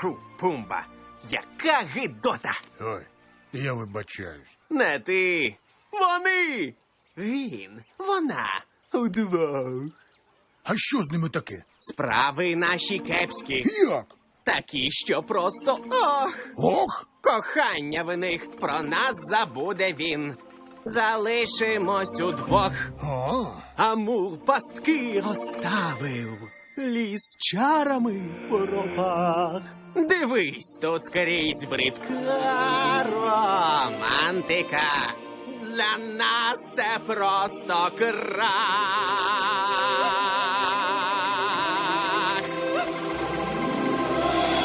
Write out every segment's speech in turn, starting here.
Фу, пумба, яка гидота! Ой, я вибачаюсь. Не ти. Вони. Він, вона. Удвох. А що з ними таке? Справи наші кепські. Як? Такі, що просто ох. Ох, Кохання в них про нас забуде він. Залишимось удвох. а, Амур пастки розставив. Ліс чарами по рогах. Дивись, тут скрізь бридка романтика. Для нас це просто крах.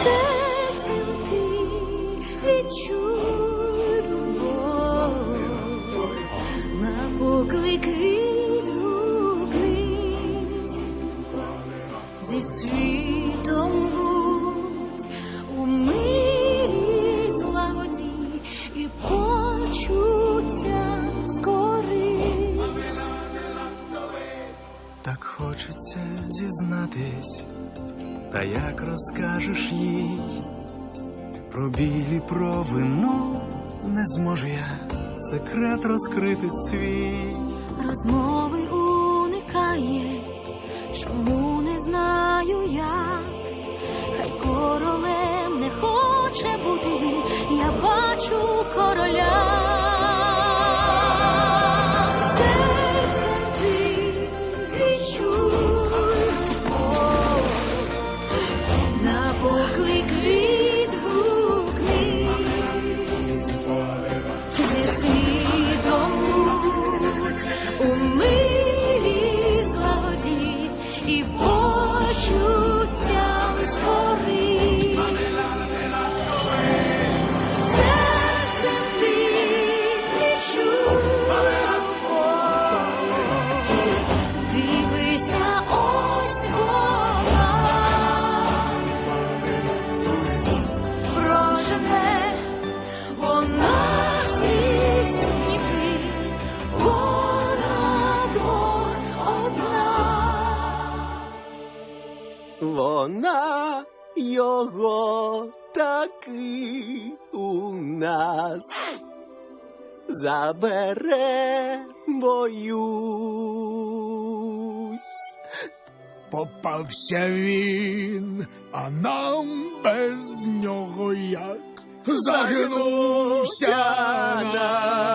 Серцем ти відчуй любов, на поклик відгукнись, зі світом будь у мирі злагоді і почуттям скорись. Так хочеться зізнатись, та як розкажеш їй про білі про вино, не зможу я секрет розкрити свій. розмови у мирі злагоді і почуттям скорить. Серцем ти відчув, любов. Вона його таки у нас забере, боюсь. попався він, а нам без нього як загинувся наш союз.